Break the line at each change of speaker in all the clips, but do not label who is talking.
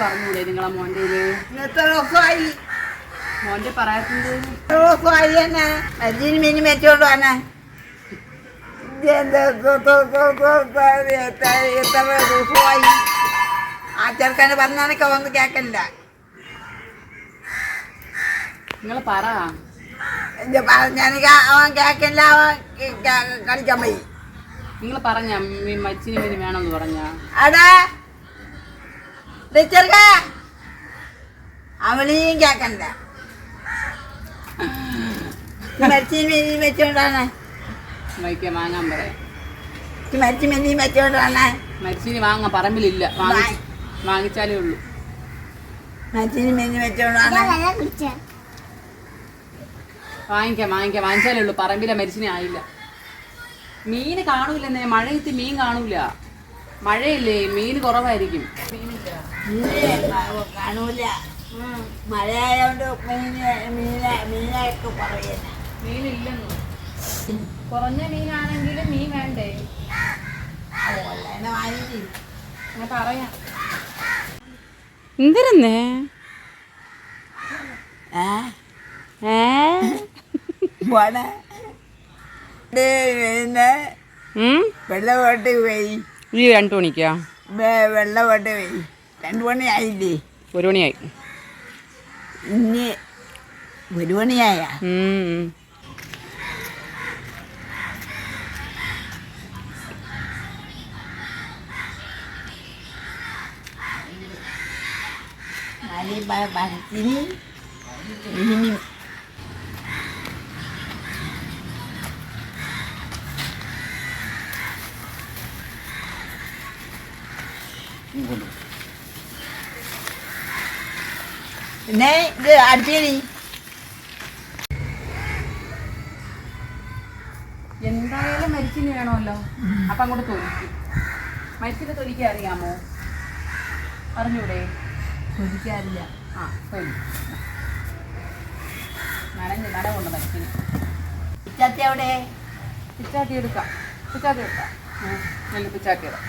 പറഞ്ഞൂടെ നിങ്ങളെ മോന്റെ
എത്ര ദിവസമായി
മോന്റെ പറയാത്തത്
എത്ര ദിവസമായി തന്നെ വന്നെ. എത്ര ദിവസമായി? ആ ചെറുക്കന് കേക്കണ്ട
നിങ്ങൾ പറ.
പറഞ്ഞാനൊക്കെ അവൻ കേക്കില്ല അവൻ ക- കളിക്കാൻ പോയി.
നിങ്ങൾ പറഞ്ഞ മച്ചിന് വേണമെന്ന് പറഞ്ഞാ.
അടാ മരിച്ചു മീൻ വെച്ചോണ്ടാണ്.
വൈക്ക വാങ്ങാൻ പറയാം.
മരിച്ചു മെലി വെച്ചോണ്ടാണ്.
മരിച്ചിന് വാങ്ങാൻ പറമ്പിലില്ല. വാങ്ങി വാങ്ങിച്ചാലേ ഉള്ളൂ.
മരിച്ചു മെലി വെച്ചോണ്ടാണ്.
വാങ്ങിക്കാം വാങ്ങിക്കാം. വാങ്ങിച്ചാലേ ഉള്ളൂ. പറമ്പിലെ മരിച്ചിനെ ആയില്ല. മീൻ കാണൂലെന്നേ മഴയത്ത് മീൻ കാണൂല. മഴയില്ലേ? മീൻ കുറവായിരിക്കും. മീനില്ല.
മീന് കാണൂല മഴയായോണ്ട് മീന് മീന മീനൊക്കെ പറയുന്ന
മീനില്ലെന്നു കുറഞ്ഞ മീനാണെങ്കിൽ മീൻ വേണ്ടേ? പറയാം. എന്തിരുന്നേ?
പിന്നെ വെള്ളമോട്ട് പോയി.
ഈ രണ്ടു മണിക്കാ?
വെള്ളമോട്ട് പോയി. രണ്ടു മണി ആയില്ലേ
ഒരു മണിയായി
ഇനി ഒരു മണിയായ
ഉം.
ഭരത്തിന് ഇനി പിന്നെ ഇത് അടുത്തേരി
എന്തായാലും മരിച്ചിന് വേണമല്ലോ. അപ്പൊ അങ്ങോട്ട് തൊലിക്കും. മരിച്ചിന് തൊലിക്കാൻ അറിയാമോ? അറിഞ്ഞൂടെ?
തൊലിക്കാറില്ല.
ആ തൊലി. നനഞ്ഞ് നനവുണ്ട് മരിച്ചിന്.
പിച്ചാത്തി അവിടെ
പിച്ചാത്തി എടുക്കാം. പിച്ചാത്തി എടുക്കാം. നല്ല പിച്ചാത്തി ഇടാം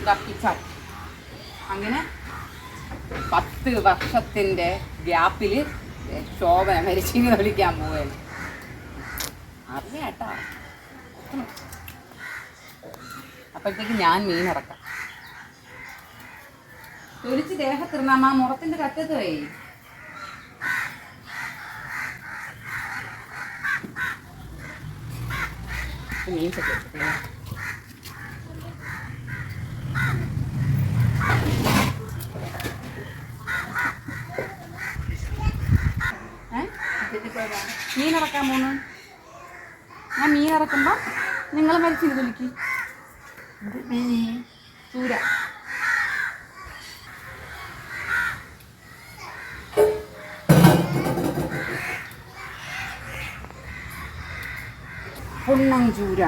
ഇതാ പിച്ചാത്തി അങ്ങനെ പത്ത് വർഷത്തിന്റെ ഗ്യാപ്പിൽ ശോഭന മരിച്ചിന് വിളിക്കാൻ പോവുകയാണ് അറിയാട്ടാ അപ്പോഴത്തേക്ക് ഞാൻ മീൻ ഇറക്കാം തൊലിച്ച് ദേഹത്തിരുന്നാമ മുറത്തിന്റെ കറ്റത്ത് പോയി മീൻ. ഏ? മീൻ ഇറക്കാൻ പോണു. ഞാൻ മീൻ ഇറക്കുമ്പോ നിങ്ങൾ മരിച്ചിന് തൊലിക്ക് ചൂര. പൊണ്ണം ചൂര.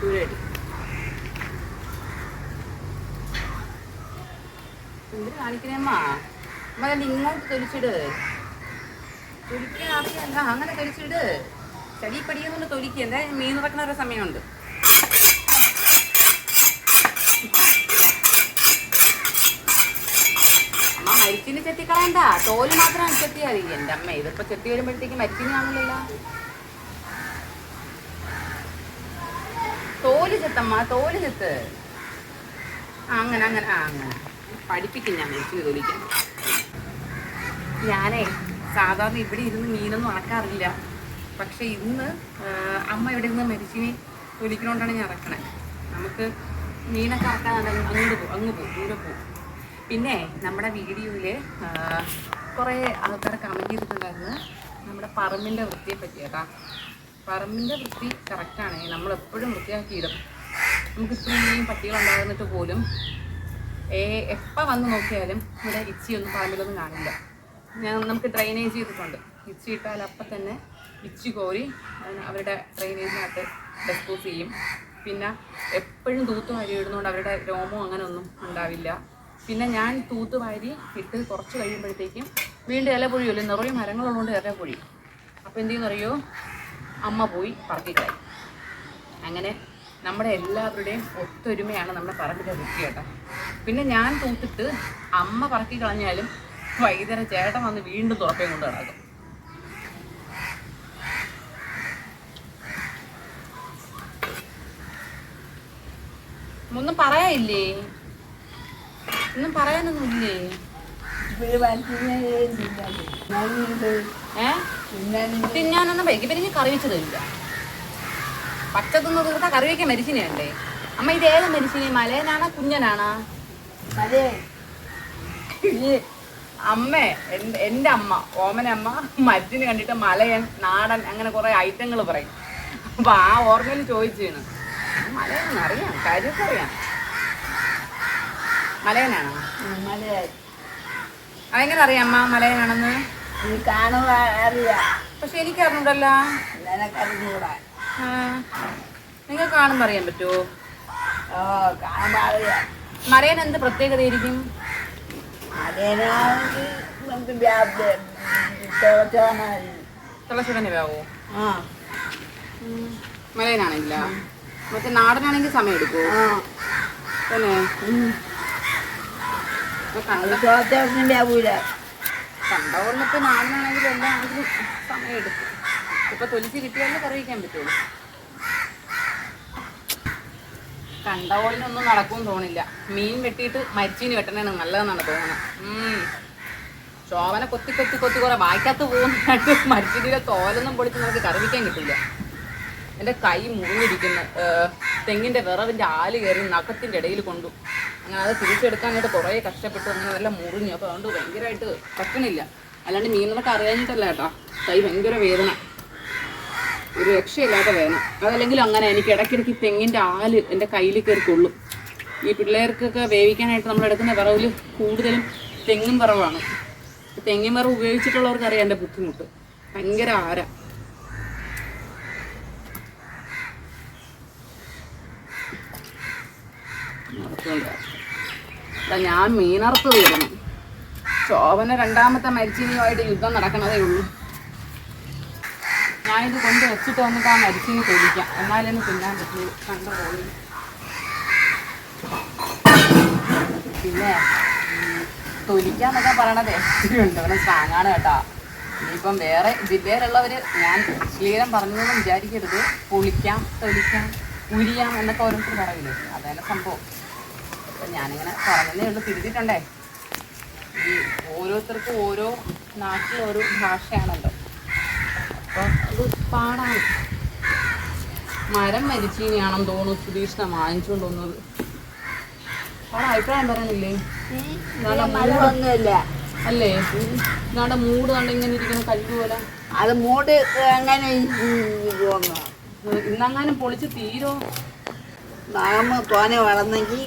ചൂരടി. കാണിക്കണേമ്മ. അമ്മ ഇങ്ങോട്ട് തൊലിച്ചിട്. തൊലിക്കാൻ അറിയാല്ല അങ്ങനെ തൊലിച്ചിട്. ചെടി പടിയൊന്നും തൊലിക്കുക മീൻ ഇറക്കണ ഒരു സമയമുണ്ട്. അമ്മ മരിച്ചിന് ചെത്തി കളയണ്ട. തോൽ മാത്രം ചെത്തിയാൽ മതി. അമ്മ ഇതിപ്പോ ചെത്തി വരുമ്പോഴത്തേക്ക് മരിച്ചിന് കാണില്ലല്ലോ തോൽ ചെത്തമ്മ തോൽ ചെത്ത്. അങ്ങനെ അങ്ങനെ അങ്ങനെ. പഠിപ്പിക്കും ഞാൻ തൊലിക്കാൻ ഞാനേ സാധാരണ ഇവിടെ ഇരുന്ന് മീനൊന്നും അണക്കാറില്ല പക്ഷെ ഇന്ന് അമ്മ ഇവിടെ നിന്ന് മരിച്ചിനെ തൊലിക്കണോണ്ടാണ് ഞാൻ ഇറക്കണേ നമുക്ക് മീനൊക്കെ അറക്കാൻ അങ്ങോട്ട് പോകും അങ്ങ് പോകും ദൂരെ പോകും പിന്നെ നമ്മുടെ വീഡിയോയിൽ കുറേ ആൾക്കാർ കമന്റ് ചെയ്തിട്ടുണ്ടായിരുന്നു. നമ്മുടെ പറമ്പിന്റെ വൃത്തിയെ പറ്റി കേട്ടാ. പറമ്പിന്റെ വൃത്തി കറക്റ്റാണ് നമ്മൾ എപ്പോഴും വൃത്തിയാക്കിയിടും. നമുക്ക് ഇത്രയും പട്ടികളുണ്ടാകുന്നിട്ട് പോലും ഏ എപ്പോൾ വന്ന് നോക്കിയാലും ഇവിടെ ഇച്ചിയൊന്നും പാമ്പിലൊന്നും കാണില്ല. ഞാൻ നമുക്ക് ഡ്രൈനേജ് ചെയ്തിട്ടുണ്ട്. ഇച്ചി ഇട്ടാൽ അപ്പം തന്നെ ഇച്ചി കോരി അവരുടെ ഡ്രൈനേജിനകത്ത് ഡെസ്പോസ് ചെയ്യും. പിന്നെ എപ്പോഴും തൂത്ത് വാരി ഇടുന്നതുകൊണ്ട് അവരുടെ രോമം അങ്ങനെ ഒന്നും ഉണ്ടാവില്ല. പിന്നെ ഞാൻ തൂത്ത് വാരി ഇട്ട് കുറച്ച് കഴിയുമ്പോഴത്തേക്കും വീണ്ടും ഇല പൊഴിയുമല്ലോ നിറയെ മരങ്ങളുള്ളതുകൊണ്ട് ഇല പൊഴിയും. അപ്പോൾ എന്ത് ചെയ്യുന്നറിയോ? അമ്മ പോയി പറക്കിട്ടായി അങ്ങനെ നമ്മുടെ എല്ലാവരുടെയും ഒത്തൊരുമയാണ് നമ്മുടെ പറമ്പിലെ വൃത്തി കേട്ടോ. പിന്നെ ഞാൻ തൂത്തിട്ട് അമ്മ പറക്കി കളഞ്ഞാലും വൈകുന്നേരം ചേട്ടൻ വന്ന് വീണ്ടും തുറപ്പയും കൊണ്ട് കിടക്കും ഒന്നും പറയാനില്ലേ? ഒന്നും പറയാനൊന്നുമില്ലേ ഏ? തിന്നാനൊന്നും വൈകി പിന്നെ കറി വെച്ച് തരില്ല തീർത്ത തിന്ന് തീർത്താ കറി വയ്ക്കാൻ മരിച്ചിനെയല്ലേ അമ്മ ഇത് ഏത് മരിച്ചിനെ മലയനാണോ കുഞ്ഞനാണോ? അമ്മേ എൻ- എന്റെ അമ്മ ഓമനമ്മ മരത്തിന് കണ്ടിട്ട് മലയൻ നാടൻ അങ്ങനെ കുറെ ഐറ്റങ്ങൾ പറയും. അപ്പൊ ആ ഓർമ്മയിൽ ചോദിച്ചാണ്. മലയൻ അറിയാം കാര്യമൊക്കെ അറിയാം. മലയനാണോ? അതെങ്ങനെ അറിയാം അമ്മ മലയനാണെന്ന്?
കാണുക അറിയാം.
പക്ഷെ
എനിക്കറിഞ്ഞൂടല്ലോ.
നിങ്ങൾക്ക് കാണുമ്പോൾ അറിയാൻ പറ്റുമോ മറിയൻ എന്ത് പ്രത്യേകതയായിരിക്കും?
ആയിരിക്കും.
തിളച്ചുടനെ വേവോ
ആ.
മലയനാണെങ്കില മറ്റേ നാടനാണെങ്കിൽ സമയം എടുക്കുമോ തന്നെ. കൊള്ളത്തെ നാടനാണെങ്കിലും എല്ലാം ആണെങ്കിലും സമയം എടുക്കും. ഇപ്പൊ തൊലിച്ച് കിട്ടിയാലേ കറി വയ്ക്കാൻ പറ്റുള്ളൂ. കണ്ട കോളിനൊന്നും നടക്കും തോന്നില്ല. മീൻ വെട്ടിയിട്ട് മരിച്ചീന് വെട്ടണേണ് നല്ലതെന്നാണ് തോന്നുന്നത്. ശോഭന കൊത്തി കൊത്തി കൊത്തി കുറെ വായിക്കാത്ത പോകുന്നതായിട്ട് മരിച്ചീനിയുടെ തോലൊന്നും പൊളിച്ച് നമുക്ക് കറി വയ്ക്കാൻ കിട്ടില്ല എന്റെ കൈ മുറിഞ്ഞിരിക്കുന്നു. തെങ്ങിന്റെ വിറവിന്റെ ആൽ കയറി നഖത്തിന്റെ ഇടയിൽ കൊണ്ടു. അങ്ങനെ അത് തിരിച്ചെടുക്കാനായിട്ട് കുറേ കഷ്ടപ്പെട്ടു. അങ്ങനെ നല്ല മുറിഞ്ഞു. അപ്പോൾ അതുകൊണ്ട് ഭയങ്കരമായിട്ട് പറ്റണില്ല. അല്ലാണ്ട് മീനുകളൊക്കെ അറിയാഞ്ഞിട്ടല്ല കേട്ടോ. കൈ ഭയങ്കര വേദന. ഒരു രക്ഷയില്ലാതെ വേദന അതല്ലെങ്കിൽ അങ്ങനെ എനിക്ക് ഇടയ്ക്കിടയ്ക്ക് തെങ്ങിന്റെ ആൽ എന്റെ കയ്യിൽ കയറി കൊള്ളും. ഈ പിള്ളേർക്കൊക്കെ വേവിക്കാനായിട്ട് നമ്മൾ എടുക്കുന്ന വിറവിൽ കൂടുതലും തെങ്ങും വിറവാണ്. തെങ്ങിൻ വിറവ് ഉപയോഗിച്ചിട്ടുള്ളവർക്ക് അറിയാം എന്റെ ബുദ്ധിമുട്ട്. ഭയങ്കര ആര. ഞാൻ മീനറുത്ത് തീരണം ശോഭന രണ്ടാമത്തെ മരിച്ചിനിയുമായിട്ട് യുദ്ധം നടക്കണതേ ഉള്ളൂ. ഞാനിത് കൊണ്ട് വെച്ചിട്ട് വന്നിട്ട് ആ മരിച്ചിനി തൊലിക്കാം. എന്നാലും തിന്നാൻ പറ്റുള്ളൂ കണ്ട പോലെ. പിന്നെ ഉം, പറയണത് ഉണ്ട് തിരുവനന്തപുരം സ്ട്രാങ്ങാണ് കേട്ടോ. ഇനിയിപ്പം വേറെ ജില്ലയിലുള്ളവർ ഞാൻ ശീലം പറഞ്ഞതെന്ന് വിചാരിക്കരുത്. പൊളിക്കാം തൊലിക്കാം ഉരിയാം എന്നൊക്കെ ഓരോരുത്തർ പറയില്ലേ. അതന്നെ സംഭവം. അപ്പം ഞാനിങ്ങനെ പറഞ്ഞതേ ഉള്ളൂ. തിരുത്തിട്ടുണ്ടേ ഈ ഓരോരുത്തർക്കും ഓരോ നാട്ടിൽ ഓരോ ഭാഷയാണല്ലോ. അപ്പോൾ അത് പാടാണ്. മരം മരിച്ചീനിയാണെന്ന് തോന്നുന്നു സുധീഷ്ണ വാങ്ങിച്ചുകൊണ്ട് വന്നത് അവിടെ അഭിപ്രായം പറയണില്ലേ? അല്ലേ? നാടെ മൂട് കണ്ട ഇങ്ങനെ ഇരിക്കുന്ന കല്ല് പോലെ?
അത് മൂട് എങ്ങനെ
ഇന്നങ്ങാനും പൊളിച്ച് തീരോ?
നാമ തോനെ വളർന്നെങ്കിൽ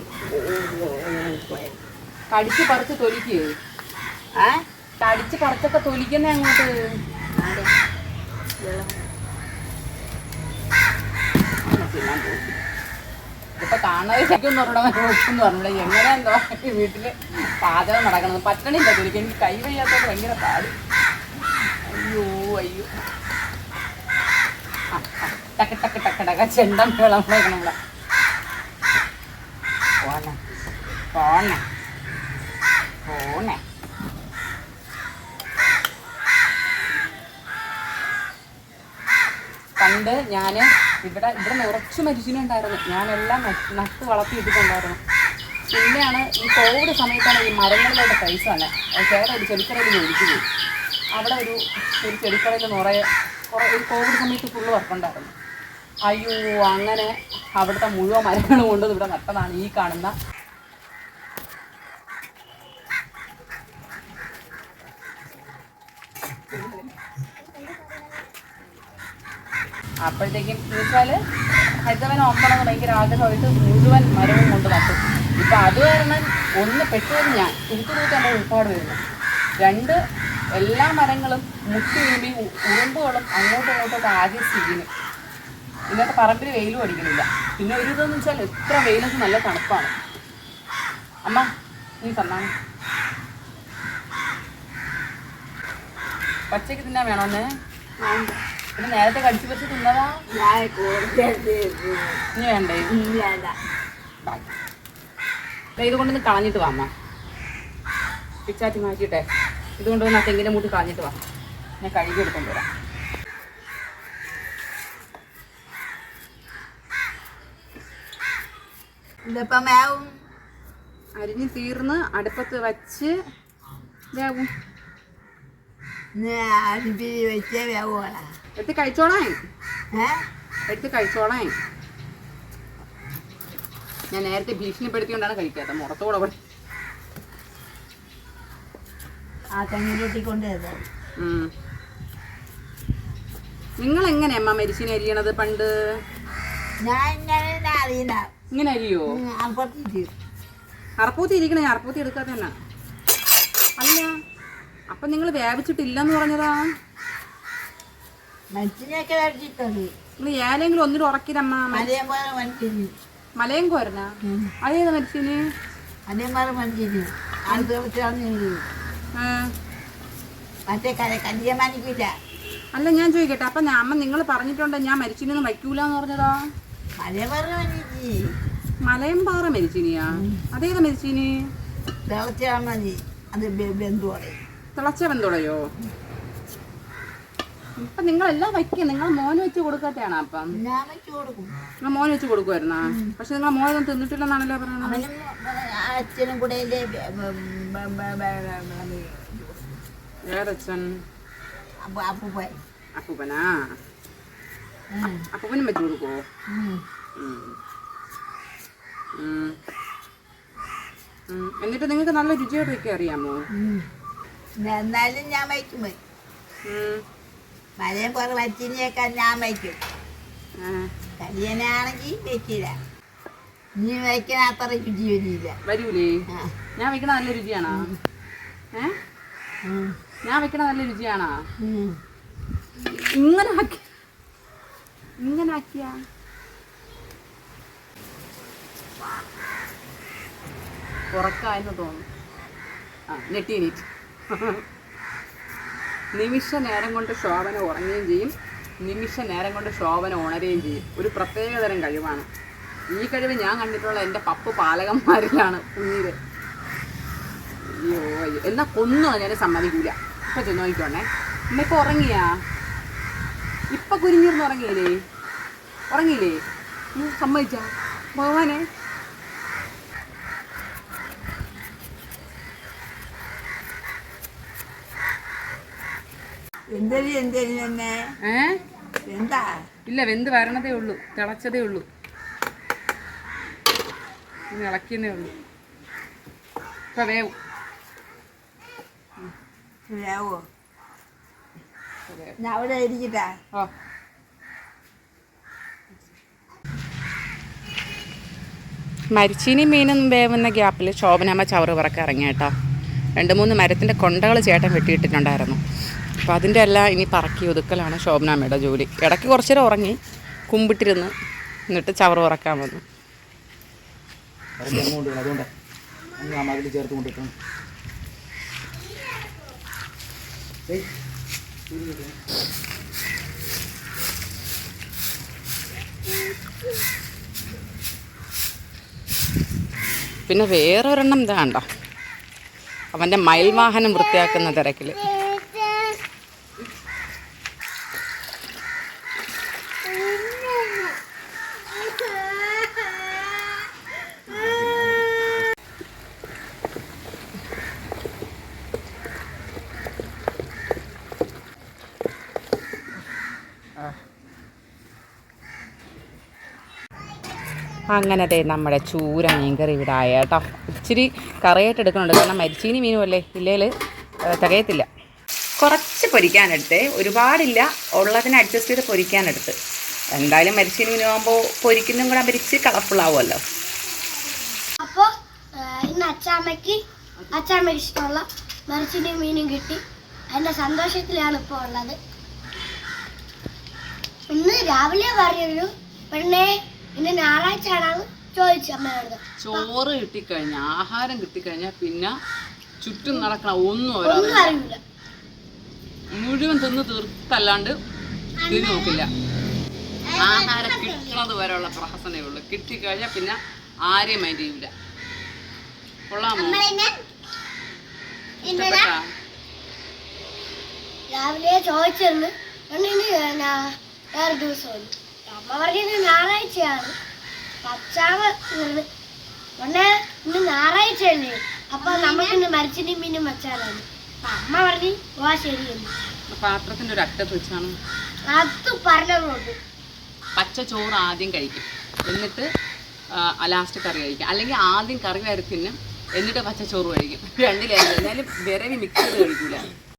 കടിച്ച് പറിച്ച് തൊലിക്കേ.
ഏ?
കടിച്ച് പറിച്ചൊക്കെ തൊലിക്കുന്നേ അങ്ങോട്ട്. ഇപ്പൊ കാണാതെ ശരിക്കും പറഞ്ഞിട്ട് പറഞ്ഞില്ല? എങ്ങനെ എന്തോ ഈ വീട്ടിൽ പാചകം നടക്കണത്. പറ്റണില്ല തൊലിക്ക് എനിക്ക് കൈ വയ്യാത്തോണ്ട് ഭയങ്കര പാട്. അയ്യോ അയ്യോ. ടക്ക് ടക്ക് ടക്ക് ടക്ക. ചെണ്ടം വെള്ളം നമ്മളെ പോണേ പോണേ പോണേ പണ്ട് ഞാൻ ഇവിടെ ഇവിടെ നിറച്ച് മരിച്ചിനുണ്ടായിരുന്നു ഞാനെല്ലാം നട്ട് വളർത്തി വളർത്തിയിട്ടിട്ടുണ്ടായിരുന്നു. പിന്നെയാണ് ഈ കോവിഡ് സമയത്താണ് ഈ മരങ്ങളിലോട്ട് പൈസ തന്നെ ചേട്ടൻ ഒരു ചെടിക്കടയിൽ ജോലിക്ക് പോയി. അവിടെ ഒരു ഒരു ചെടിക്കടയിൽ നിറയെ കുറേ ഒരു കോവിഡ് സമയത്ത് ഫുള്ള് വർക്കുണ്ടായിരുന്നു അയ്യോ അങ്ങനെ അവിടുത്തെ മുഴുവൻ മരങ്ങളും കൊണ്ടുവന്ന് ഇവിടെ നട്ടതാണ് ഈ കാണുന്ന അപ്പോഴത്തേക്കും എന്ന് വെച്ചാൽ ഹരിതവൻ ഓപ്പണമെന്ന് ഭയങ്കര ആഗ്രഹമായിട്ട് മുഴുവൻ മരവും കൊണ്ട് നട്ടു. ഇപ്പം അത് കാരണം ഒന്ന് പെട്ടെന്ന് ഞാൻ. തൂത്ത് എന്റെ ഉൾപ്പാട് വരുന്നു. രണ്ട് എല്ലാ മരങ്ങളും മുട്ടി വീമ്പി ഉറുമ്പുകളും അങ്ങോട്ടും ഇങ്ങോട്ടും ആദ്യം സ്ഥിതിന് ഇന്നത്തെ പറമ്പിൽ വെയിലും അടിക്കുന്നില്ല. പിന്നെ ഒരു ഇതെന്ന് വെച്ചാൽ എത്ര വെയിലും നല്ല തണുപ്പാണ്. അമ്മ നീ തന്നാ. പച്ചക്ക് തിന്നാൻ വേണോന്ന് പിന്നെ നേരത്തെ കടിച്ചു പറിച്ച് തിന്നതാ? ഇനി വേണ്ടേ? ഇത് കൊണ്ടൊന്ന് കളഞ്ഞിട്ട് വാ അമ്മ. പിച്ചാറ്റി മാറ്റിയിട്ടെ. ഇതുകൊണ്ട് കൊണ്ടുവന്ന് ആ തെങ്ങിന്റെ മൂട്ടി കളഞ്ഞിട്ട് വാ. ഞാൻ കഴുകി എടുക്കൊണ്ട് വരാം.
ഇതിപ്പം വേവും
അരിഞ്ഞ് തീർന്ന് അടുപ്പത്ത് വച്ച് വേവും
അടുപ്പിൽ വെച്ചേ വേവുക
എടുത്ത് കഴിച്ചോളാം.
ഏ?
എടുത്ത് കഴിച്ചോളാം. ഞാൻ നേരത്തെ ഭീഷണിപ്പെടുത്തിക്കൊണ്ടാണ് കഴിക്കാത്ത മുറത്തോടെ കൂടെ
ആ കൊണ്ടുവരുന്നത്
നിങ്ങൾ എങ്ങനെ അമ്മ മരിച്ചിനെ അരിയണത് പണ്ട്?
ഇങ്ങനെ
അരിയോ. അറപ്പൂത്തി ഇരിക്കണേ അറപ്പൂത്തി എടുക്കാതെ അല്ല അപ്പൊ നിങ്ങൾ വേവിച്ചിട്ടില്ലെന്ന് പറഞ്ഞതാ?
മനുഷ്യനെയൊക്കെ
നിങ്ങൾ ഏലെങ്കിലും ഒന്നിനും ഉറക്കില്ലമ്മ
മലയം
കോരനാ അതേത്
മനുഷ്യന്. മറ്റേ കല്യാണിക്കില്ല
അല്ല ഞാൻ ചോദിക്കട്ടെ അപ്പൊ അമ്മ നിങ്ങൾ പറഞ്ഞിട്ടുണ്ട് ഞാൻ മരിച്ചിനൊന്നും വയ്ക്കൂലെന്ന് പറഞ്ഞതാ? മലയമ്പാറ മരിച്ചിനിയാ? അതേത് മരിച്ചിനി?
അത് ബന്ധുവാണ്.
തിളച്ച വെന്തുടയോ ഇപ്പൊ നിങ്ങളെല്ലാം വയ്ക്കുക നിങ്ങൾ മോന് വെച്ച് കൊടുക്കട്ടെയാണ് അപ്പം
ഞാൻ വെച്ച് കൊടുക്കും
നിങ്ങൾ മോന് വെച്ച് കൊടുക്കുമായിരുന്നാ പക്ഷെ നിങ്ങൾ മോനൊന്നും തിന്നിട്ടില്ലെന്നാണല്ലോ പറയുന്നത്
അച്ഛനും കൂടെ
ഏതച്ഛൻ
അപ്പൂപ്പൻ.
അപ്പൂപ്പനാ അപ്പൂപ്പനും വെച്ച് കൊടുക്കുവോ.
ഉം.
എന്നിട്ട് നിങ്ങൾക്ക് നല്ല രുചിയായിട്ട് വെക്കാൻ അറിയാമോ.
എന്നാലും ഞാൻ വയ്ക്കും. മലയും പോലെ മച്ചിനെയൊക്കെ ഞാൻ വയ്ക്കും. കല്യാണാണെങ്കിൽ വെക്കില്ല നീ വയ്ക്കണ അത്ര രുചി വരില്ല.
വരൂലേ? ഞാൻ വെക്കണ നല്ല രുചിയാണോ? ഏ? ഞാൻ വെക്കണ നല്ല രുചിയാണോ. ഇങ്ങനെ ആക്കി. ഇങ്ങനെ ആക്കിയ? ഉറക്കായെന്ന് തോന്നുന്നു. ആ നെട്ടി എണീറ്റ്. നിമിഷ നേരം കൊണ്ട് ശോഭന ഉറങ്ങുകയും ചെയ്യും. നിമിഷ നേരം കൊണ്ട് ശോഭന ഉണരുകയും ചെയ്യും. ഒരു പ്രത്യേകതരം കഴിവാണ്. ഈ കഴിവ് ഞാൻ കണ്ടിട്ടുള്ള എന്റെ പപ്പ് പാലകന്മാരിലാണ് കുഞ്ഞിര് അയ്യോ അയ്യോ. എന്നാ കൊന്നു ഞാൻ സമ്മതിക്കൂല. ഇപ്പൊ ചെന്ന് നോക്കിക്കോണേ. അമ്മ ഇപ്പൊ ഉറങ്ങിയാ? ഇപ്പൊ കുരിഞ്ഞിരുന്ന് ഉറങ്ങിയില്ലേ? ഉറങ്ങിയില്ലേ? സമ്മതിച്ചാ? ഭഗവാനെ ഏ? ഇല്ല വെന്ത് വരണതേ ഉള്ളൂ. തിളച്ചതേ ഉള്ളൂ. ഇനി ഇളക്കിയതേ ഉള്ളൂ. ഇപ്പൊ വേവും.
ഞാൻ അവിടെ ഇരിക്കട്ടാ.
ഓ. മരിച്ചീനി മീനും വേവുന്ന ഗ്യാപ്പിൽ ശോഭനാമ്മ ചവറ് പറക്കിറങ്ങി ഇറങ്ങി കേട്ടോ രണ്ട് മൂന്ന് മരത്തിന്റെ കൊണ്ടകൾ ചേട്ടൻ വെട്ടിയിട്ടിട്ടുണ്ടായിരുന്നു. അപ്പോൾ അതിന്റെ എല്ലാം ഇനി പറക്കി ഒതുക്കലാണ് ശോഭനാമ്മയുടെ ജോലി. ഇടയ്ക്ക് കുറച്ച് നേരം ഉറങ്ങി കുമ്പിട്ടിരുന്ന് എന്നിട്ട് ചവർ ഉറക്കാൻ വന്നു. പിന്നെ വേറൊരെണ്ണം ഇതാണ്ടോ അവന്റെ മയിൽവാഹനം വൃത്തിയാക്കുന്ന തിരക്കിൽ അങ്ങനെ ദേ നമ്മുടെ ചൂര മീൻകറി ഇവിടെ ആയ കേട്ടോ. ഇച്ചിരി കറിയായിട്ട് എടുക്കുന്നുണ്ട് കാരണം മരിച്ചീനി മീനും അല്ലേ ഇല്ലേൽ തികയത്തില്ല. കുറച്ച് പൊരിക്കാനെടുത്ത്. ഒരുപാടില്ല. ഉള്ളതിനെ അഡ്ജസ്റ്റ് ചെയ്ത് പൊരിക്കാനെടുത്ത്. എന്തായാലും മരിച്ചീനി മീനാകുമ്പോൾ പൊരിക്കുന്നതും കൂടെ മരിച്ച് കളർഫുൾ ആവുമല്ലോ.
അപ്പോൾ ഇന്ന് അച്ചാമ്മയ്ക്ക് അച്ചാമ്മയ്ക്ക് ഇഷ്ടമുള്ള മരിച്ചിന്റെ മീനും കിട്ടി. അതിന്റെ സന്തോഷത്തിലാണ് ഇപ്പോൾ ഉള്ളത്. ഇന്ന് രാവിലെ പറഞ്ഞു പെണ്ണെ ഇന്ന് ഞായറാഴ്ച ആണ് ചോദിച്ചു അമ്മയോട്
ചോറ് കിട്ടിക്കഴിഞ്ഞ ആഹാരം കിട്ടിക്കഴിഞ്ഞാൽ പിന്നെ ചുറ്റും നടക്കണ ഒന്നും അവരറിയില്ല. മുഴുവൻ തിന്ന് തീർത്തല്ലാണ്ട് തിരി നോക്കില്ല. ആഹാരം കിട്ടണത് വരെയുള്ള പ്രഹസനേ ഉള്ളൂ. കിട്ടിക്കഴിഞ്ഞാൽ പിന്നെ ആരെയും മൈൻഡ് ചെയ്യൂല. കൊള്ളാമോ? ഇഷ്ടപ്പെട്ടാ?
രാവിലെ ചോദിച്ചിരുന്നു. വേറെ ദിവസമാണ് പറഞ്ഞത് ഞായറാഴ്ചയാണ്. പച്ചാവ് ഉടനെ ഇന്ന് ഞായറാഴ്ചയല്ലേ? അപ്പൊ നമുക്ക് മരിച്ചിനും മീനും വെച്ചാലാണ്. അപ്പൊ അമ്മ പറഞ്ഞു പോവാ ശരിയെന്ന്.
പാത്രത്തിന്റെ ഒരു അറ്റത്ത് വെച്ചാണ്.
അത് പറഞ്ഞതുകൊണ്ട്
പച്ച ചോറ് ആദ്യം കഴിക്കും. എന്നിട്ട് ലാസ്റ്റ് കറി കഴിക്കും. അല്ലെങ്കിൽ ആദ്യം കറി വരത്തിന് എന്നിട്ട് പച്ച ചോറ് കഴിക്കും. രണ്ടിലും എന്നാലും വിരവി മിക്സ് ചെയ്ത് കഴിക്കൂല.